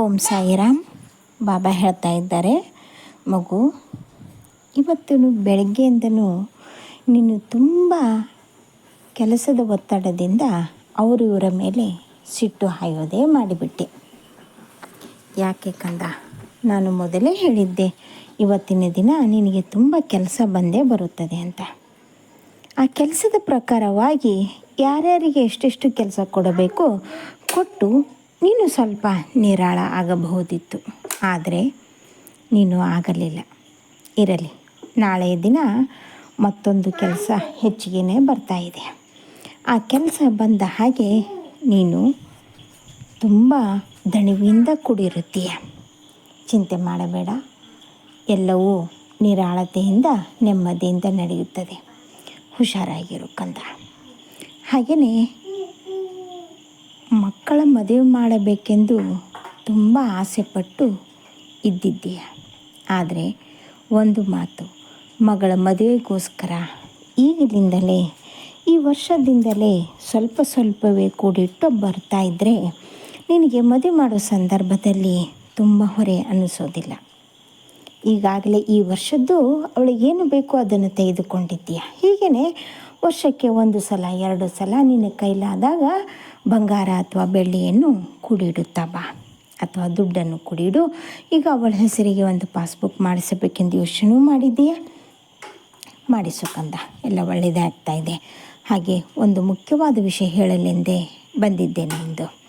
ಓಂ ಸಾಯಿರಾಮ್. ಬಾಬಾ ಹೇಳ್ತಾ ಇದ್ದಾರೆ, ಮಗು ಇವತ್ತು ಬೆಳಗ್ಗೆಯಿಂದನೂ ನೀನು ತುಂಬ ಕೆಲಸದ ಒತ್ತಡದಿಂದ ಅವರು ಇವರ ಮೇಲೆ ಸಿಟ್ಟು ಹಾಯೋದೇ ಮಾಡಿಬಿಟ್ಟೆ. ಯಾಕೆ ಕಂದ? ನಾನು ಮೊದಲೇ ಹೇಳಿದ್ದೆ, ಇವತ್ತಿನ ದಿನ ನಿನಗೆ ತುಂಬ ಕೆಲಸ ಬಂದೇ ಬರುತ್ತದೆ ಅಂತ. ಆ ಕೆಲಸದ ಪ್ರಕಾರವಾಗಿ ಯಾರ್ಯಾರಿಗೆ ಎಷ್ಟೆಷ್ಟು ಕೆಲಸ ಕೊಡಬೇಕು ಕೊಟ್ಟು ನೀನು ಸ್ವಲ್ಪ ನಿರಾಳ ಆಗಬಹುದಿತ್ತು, ಆದರೆ ನೀನು ಆಗಲಿಲ್ಲ. ಇರಲಿ ನಾಳೆಯ ದಿನ ಮತ್ತೊಂದು ಕೆಲಸ ಹೆಚ್ಚಿಗೆ ಬರ್ತಾ ಇದೆ. ಆ ಕೆಲಸ ಬಂದ ಹಾಗೆ ನೀನು ತುಂಬ ದಣಿವಿಂದ ಕೂಡಿರುತ್ತೀಯ. ಚಿಂತೆ ಮಾಡಬೇಡ. ಎಲ್ಲವೂ ನಿರಾಳತೆಯಿಂದ, ನೆಮ್ಮದಿಯಿಂದ ನಡೆಯುತ್ತದೆ. ಹುಷಾರಾಗಿರು ಕಂದ. ಹಾಗೆಯೇ ಮಕ್ಕಳ ಮದುವೆ ಮಾಡಬೇಕೆಂದು ತುಂಬ ಆಸೆಪಟ್ಟು ಇದ್ದಿದ್ದೀಯ. ಆದರೆ ಒಂದು ಮಾತು, ಮಗಳ ಮದುವೆಗೋಸ್ಕರ ಈಗಿನಿಂದಲೇ, ಈ ವರ್ಷದಿಂದಲೇ ಸ್ವಲ್ಪ ಸ್ವಲ್ಪವೇ ಕೂಡಿಟ್ಟು ಬರ್ತಾ ಇದ್ದರೆ ನಿನಗೆ ಮದುವೆ ಮಾಡೋ ಸಂದರ್ಭದಲ್ಲಿ ತುಂಬ ಹೊರೆ ಅನ್ನಿಸೋದಿಲ್ಲ ಈಗಾಗಲೇ ಈ ವರ್ಷದ್ದು ಅವಳಿಗೇನು ಬೇಕೋ ಅದನ್ನು ತೆಗೆದುಕೊಂಡಿದ್ದೀಯ. ಹೀಗೇ ವರ್ಷಕ್ಕೆ ಒಂದು ಸಲ, ಎರಡು ಸಲ ನಿನ್ನ ಕೈಲಾದಾಗ ಬಂಗಾರ ಅಥವಾ ಬೆಳ್ಳಿಯನ್ನು ಕೂಡಿಡುತ್ತಾ ಬಾ. ಅಥವಾ ದುಡ್ಡನ್ನು ಕೂಡಿಡು. ಈಗ ಅವಳ ಹೆಸರಿಗೆ ಒಂದು ಪಾಸ್ಬುಕ್ ಮಾಡಿಸಬೇಕೆಂದು ಯೋಚನೆ ಮಾಡಿದ್ದೀಯಾ? ಮಾಡಿಸು ಕಂದ. ಎಲ್ಲ ಒಳ್ಳೆಯದೇ ಆಗ್ತಾ ಇದೆ. ಹಾಗೆ ಒಂದು ಮುಖ್ಯವಾದ ವಿಷಯ ಹೇಳಲೆಂದೇ ಬಂದಿದ್ದೆ ಎಂದು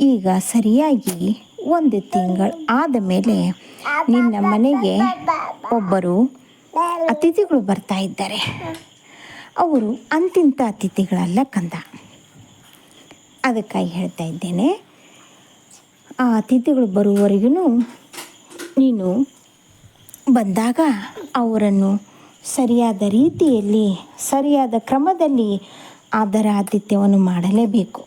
ಈಗ ಸರಿಯಾಗಿ ಒಂದು ತಿಂಗಳು ಆದ ಮೇಲೆ ನಿನ್ನ ಮನೆಗೆ ಒಬ್ಬರು ಅತಿಥಿಗಳು ಬರ್ತಾ ಇದ್ದಾರೆ. ಅವರು ಅಂತಿಂತ ಅತಿಥಿಗಳಲ್ಲ ಕಂದ. ಅದಕ್ಕಾಗಿ ಹೇಳ್ತಾ ಇದ್ದೇನೆ. ಆ ಅತಿಥಿಗಳು ಬರುವವರೆಗೂ ನೀನು ಬಂದಾಗ ಅವರನ್ನು ಸರಿಯಾದ ರೀತಿಯಲ್ಲಿ, ಸರಿಯಾದ ಕ್ರಮದಲ್ಲಿ ಅದರ ಆತಿಥ್ಯವನ್ನು ಮಾಡಲೇಬೇಕು.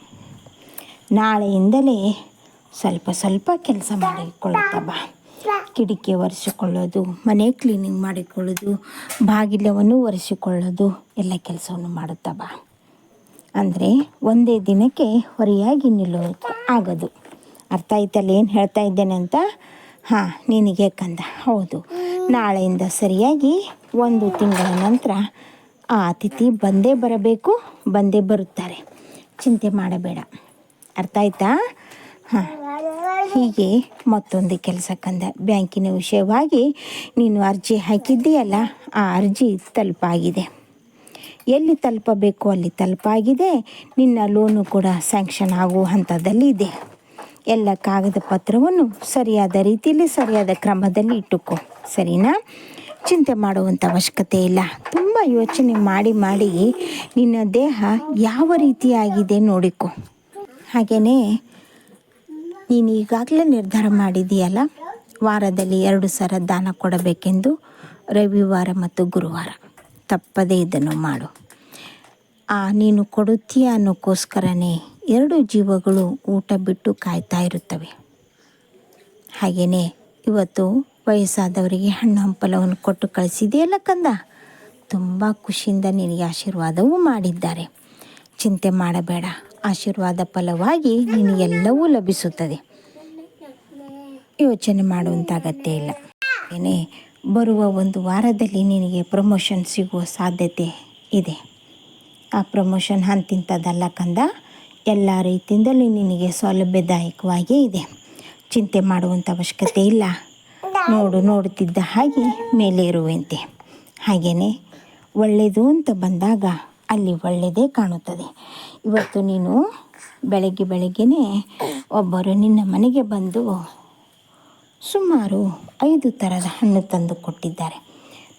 ನಾಳೆಯಿಂದಲೇ ಸ್ವಲ್ಪ ಸ್ವಲ್ಪ ಕೆಲಸ ಮಾಡಿಕೊಳ್ಳುತ್ತಾ ಬಾ. ಕಿಟಕಿ ಒರೆಸಿಕೊಳ್ಳೋದು, ಮನೆ ಕ್ಲೀನಿಂಗ್ ಮಾಡಿಕೊಳ್ಳೋದು, ಬಾಗಿಲವನ್ನು ಒರೆಸಿಕೊಳ್ಳೋದು, ಎಲ್ಲ ಕೆಲಸವನ್ನು ಮಾಡುತ್ತಾ ಬಾ. ಅಂದರೆ ಒಂದೇ ದಿನಕ್ಕೆ ಹೊರೆಯಾಗಿ ನಿಲ್ಲೋದು ಆಗೋದು. ಅರ್ಥ ಆಯ್ತಲ್ಲ ಏನು ಹೇಳ್ತಾ ಇದ್ದೇನೆ ಅಂತ? ಹಾಂ, ನಿನಗೆ ಕಂದ. ಹೌದು. ನಾಳೆಯಿಂದ ಸರಿಯಾಗಿ ಒಂದು ತಿಂಗಳ ನಂತರ ಆ ಅತಿಥಿ ಬಂದೇ ಬರಬೇಕು, ಬಂದೇ ಬರುತ್ತಾರೆ. ಚಿಂತೆ ಮಾಡಬೇಡ. ಅರ್ಥ ಆಯ್ತಾ? ಹಾಂ. ಹೀಗೆ ಮತ್ತೊಂದು ಕೆಲಸ ಕಂದ. ಬ್ಯಾಂಕಿನ ವಿಷಯವಾಗಿ ನೀನು ಅರ್ಜಿ ಹಾಕಿದ್ದೀಯಲ್ಲ, ಆ ಅರ್ಜಿ ತಲುಪಾಗಿದೆ. ಎಲ್ಲಿ ತಲುಪಬೇಕು ಅಲ್ಲಿ ತಲುಪಾಗಿದೆ. ನಿನ್ನ ಲೋನು ಕೂಡ ಸ್ಯಾಂಕ್ಷನ್ ಆಗುವ ಹಂತದಲ್ಲಿ ಇದೆ. ಎಲ್ಲ ಕಾಗದ ಪತ್ರವನ್ನು ಸರಿಯಾದ ರೀತಿಯಲ್ಲಿ ಸರಿಯಾದ ಕ್ರಮದಲ್ಲಿ ಇಟ್ಟುಕೊ. ಸರಿನಾ? ಚಿಂತೆ ಮಾಡುವಂಥ ಅವಶ್ಯಕತೆ ಇಲ್ಲ. ತುಂಬ ಯೋಚನೆ ಮಾಡಿ ಮಾಡಿ ನಿನ್ನ ದೇಹ ಯಾವ ರೀತಿಯಾಗಿದೆ ನೋಡಿಕೊ. ಹಾಗೆಯೇ ನೀನು ಈಗಾಗಲೇ ನಿರ್ಧಾರ ಮಾಡಿದೆಯಲ್ಲ ವಾರದಲ್ಲಿ ಎರಡು ಸಲ ದಾನ ಕೊಡಬೇಕೆಂದು ರವಿವಾರ ಮತ್ತು ಗುರುವಾರ. ತಪ್ಪದೇ ಇದನ್ನು ಮಾಡು. ಆ ನೀನು ಕೊಡುತ್ತೀಯ ಅನ್ನೋಕ್ಕೋಸ್ಕರನೇ ಎರಡು ಜೀವಗಳು ಊಟ ಬಿಟ್ಟು ಕಾಯ್ತಾ ಇರುತ್ತವೆ. ಹಾಗೆಯೇ ಇವತ್ತು ವಯಸ್ಸಾದವರಿಗೆ ಹಣ್ಣು ಹಂಪಲವನ್ನು ಕೊಟ್ಟು ಕಳಿಸಿದೆಯಲ್ಲ ಕಂದ? ತುಂಬ ಖುಷಿಯಿಂದ ನಿನಗೆ ಆಶೀರ್ವಾದವೂ ಮಾಡಿದ್ದಾರೆ. ಚಿಂತೆ ಮಾಡಬೇಡ. ಆಶೀರ್ವಾದ ಫಲವಾಗಿ ನಿನಗೆಲ್ಲವೂ ಲಭಿಸುತ್ತದೆ. ಯೋಚನೆ ಮಾಡುವಂಥ ಅಗತ್ಯ ಇಲ್ಲ. ಏನೇ ಬರುವ ಒಂದು ವಾರದಲ್ಲಿ ನಿನಗೆ ಪ್ರಮೋಷನ್ ಸಿಗುವ ಸಾಧ್ಯತೆ ಇದೆ. ಆ ಪ್ರಮೋಷನ್ ಅಂತಿಂಥದ್ದಲ್ಲ ಕಂದ, ಎಲ್ಲ ರೀತಿಯಿಂದಲೂ ನಿನಗೆ ಸೌಲಭ್ಯದಾಯಕವಾಗಿಯೇ ಇದೆ. ಚಿಂತೆ ಮಾಡುವಂಥ ಅವಶ್ಯಕತೆ ಇಲ್ಲ. ನೋಡು, ನೋಡುತ್ತಿದ್ದ ಹಾಗೆ ಮೇಲೆ ಇರುವಂತೆ. ಹಾಗೆಯೇ ಒಳ್ಳೆಯದು ಅಂತ ಬಂದಾಗ ಅಲ್ಲಿ ಒಳ್ಳೆಯದೇ ಕಾಣುತ್ತದೆ. ಇವತ್ತು ನೀನು ಬೆಳಗ್ಗೆ ಬೆಳಗ್ಗೆನೇ ಒಬ್ಬರು ನಿನ್ನ ಮನೆಗೆ ಬಂದು ಸುಮಾರು ಐದು ಥರದ ಹಣ್ಣು ತಂದು ಕೊಟ್ಟಿದ್ದಾರೆ.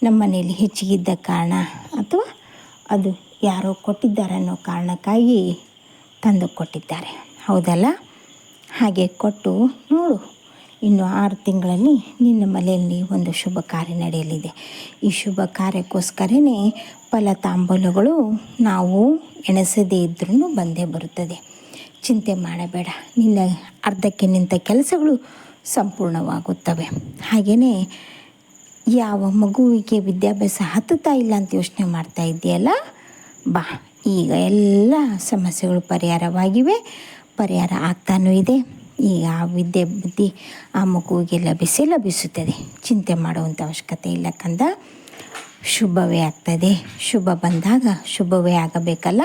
ನಮ್ಮ ಮನೆಯಲ್ಲಿ ಹೆಚ್ಚಿಗಿದ್ದ ಕಾರಣ ಅಥವಾ ಅದು ಯಾರೋ ಕೊಟ್ಟಿದ್ದಾರೆ ಅನ್ನೋ ಕಾರಣಕ್ಕಾಗಿ ತಂದು ಕೊಟ್ಟಿದ್ದಾರೆ. ಹೌದಲ್ಲ? ಹಾಗೆ ಕೊಟ್ಟು ನೋಡು, ಇನ್ನು ಆರು ತಿಂಗಳಲ್ಲಿ ನಿನ್ನ ಮನೆಯಲ್ಲಿ ಒಂದು ಶುಭ ಕಾರ್ಯ ನಡೆಯಲಿದೆ. ಈ ಶುಭ ಕಾರ್ಯಕ್ಕೋಸ್ಕರನೇ ಫಲ ತಾಂಬೂಲಗಳು ನಾವು ಎಣಸದೇ ಇದ್ರೂ ಬಂದೇ ಬರುತ್ತದೆ. ಚಿಂತೆ ಮಾಡಬೇಡ. ನಿನ್ನ ಅರ್ಧಕ್ಕೆ ನಿಂತ ಕೆಲಸಗಳು ಸಂಪೂರ್ಣವಾಗುತ್ತವೆ. ಹಾಗೆಯೇ ಯಾವ ಮಗುವಿಗೆ ವಿದ್ಯಾಭ್ಯಾಸ ಹತ್ತುತ್ತಾ ಇಲ್ಲ ಅಂತ ಯೋಚನೆ ಮಾಡ್ತಾ ಇದೆಯಲ್ಲ ಬಾ, ಈಗ ಎಲ್ಲ ಸಮಸ್ಯೆಗಳು ಪರಿಹಾರವಾಗಿವೆ, ಪರಿಹಾರ ಆಗ್ತಾನೂ ಇದೆ. ಈಗ ಆ ವಿದ್ಯೆ ಬುದ್ಧಿ ಆ ಮಗುವಿಗೆ ಲಭಿಸಿ ಲಭಿಸುತ್ತದೆ. ಚಿಂತೆ ಮಾಡುವಂಥ ಅವಶ್ಯಕತೆ ಇಲ್ಲ ಕಂದ. ಶುಭವೇ ಆಗ್ತದೆ. ಶುಭ ಬಂದಾಗ ಶುಭವೇ ಆಗಬೇಕಲ್ಲ?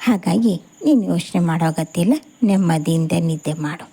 ಹಾಗಾಗಿ ನೀನು ಯೋಚನೆ ಮಾಡೋ ಅಗತ್ಯ ಇಲ್ಲ. ನೆಮ್ಮದಿಯಿಂದ ನಿದ್ದೆ ಮಾಡು.